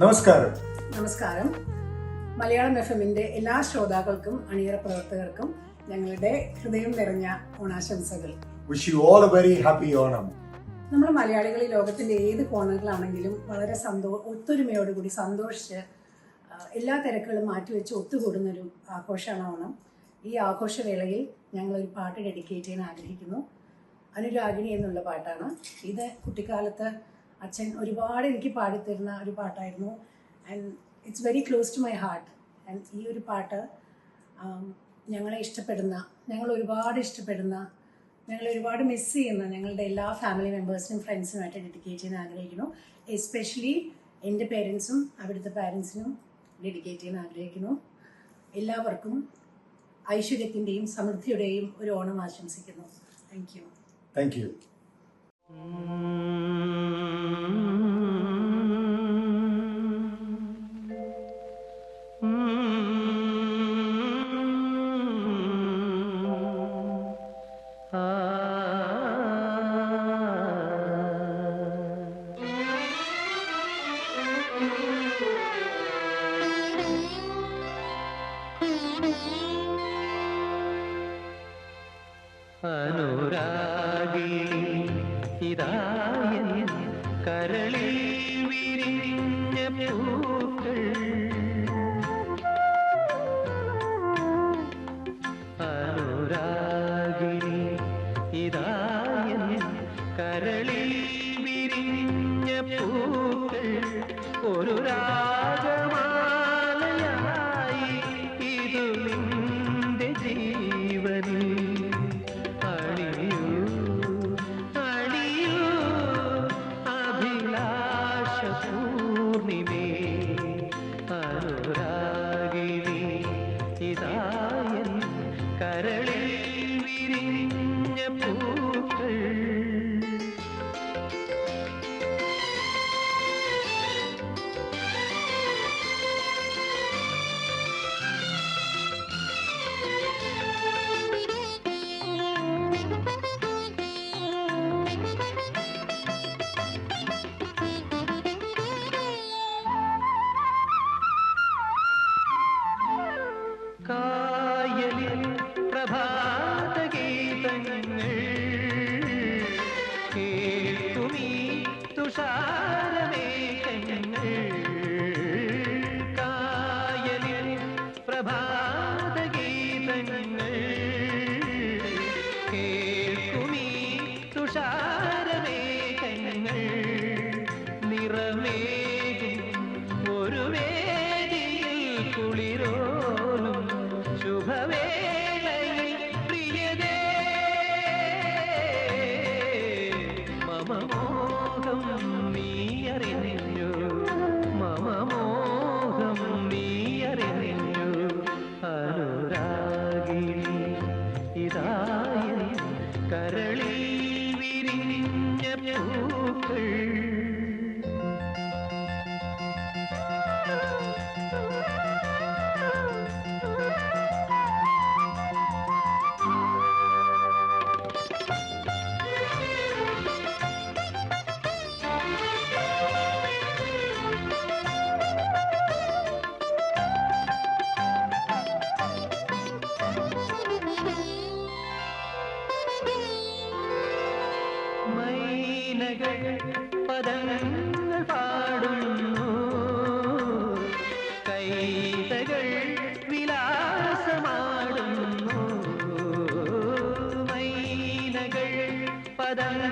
നമസ്കാരം. നമസ്കാരം. മലയാളം എഫ് എമ്മിന്റെ എല്ലാ ശ്രോതാക്കൾക്കും അണിയറ പ്രവർത്തകർക്കും ഞങ്ങളുടെ ഹൃദയം നിറഞ്ഞ ഓണാശംസകൾ. Wish you all a very happy Onam. നമ്മൾ മലയാളികൾ ഈ ലോകത്തിന്റെ ഏത് കോണുകളാണെങ്കിലും വളരെ സന്തോ ഒത്തൊരുമയോടുകൂടി സന്തോഷിച്ച് എല്ലാ തിരക്കുകളും മാറ്റിവെച്ച് ഒത്തുകൂടുന്നൊരു ആഘോഷമാണ് ഓണം. ഈ ആഘോഷവേളയിൽ ഞങ്ങൾ ഒരു പാട്ട് ഡെഡിക്കേറ്റ് ചെയ്യാൻ ആഗ്രഹിക്കുന്നു. അനുരാഗിണി എന്നുള്ള പാട്ടാണ്. ഇത് കുട്ടിക്കാലത്ത് അച്ഛൻ ഒരുപാട് എനിക്ക് പാടിത്തരുന്ന ഒരു പാട്ടായിരുന്നു. And it's very close to my heart and ഈ ഒരു പാട്ട് ഞങ്ങളെ ഇഷ്ടപ്പെടുന്ന ഞങ്ങൾ ഒരുപാട് ഇഷ്ടപ്പെടുന്ന ഞങ്ങൾ ഒരുപാട് മിസ് ചെയ്യുന്ന ഞങ്ങളുടെ എല്ലാ ഫാമിലി മെമ്പേഴ്സിനും ഫ്രണ്ട്സിനുമായിട്ട് ഡെഡിക്കേറ്റ് ചെയ്യാൻ ആഗ്രഹിക്കുന്നു. എസ്പെഷ്യലി എന്റെ പേരൻസും അവിടുത്തെ പാരൻസിനും ഡെഡിക്കേറ്റ് ചെയ്യാൻ ആഗ്രഹിക്കുന്നു. എല്ലാവർക്കും ഐശ്വര്യത്തിന്റെയും സമൃദ്ധിയുടെയും ഒരു ഓണം ആശംസിക്കുന്നു. Thank you thank you Oh. കരളിൽ വിരിഞ്ഞ പൂക്കൾ. അനുരാഗിനി ഇതായൻ കരളിൽ വിരിഞ്ഞ പൂക്കൾ. ഒരു രാഗമാലയായി Oh. മമ മോഹം നീ അറിഞ്ഞു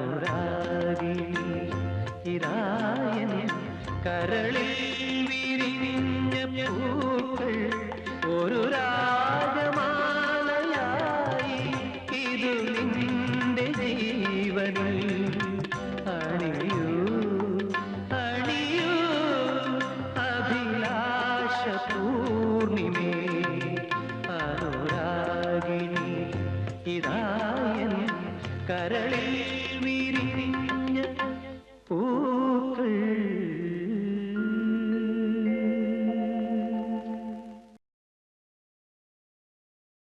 ಗೌರಾ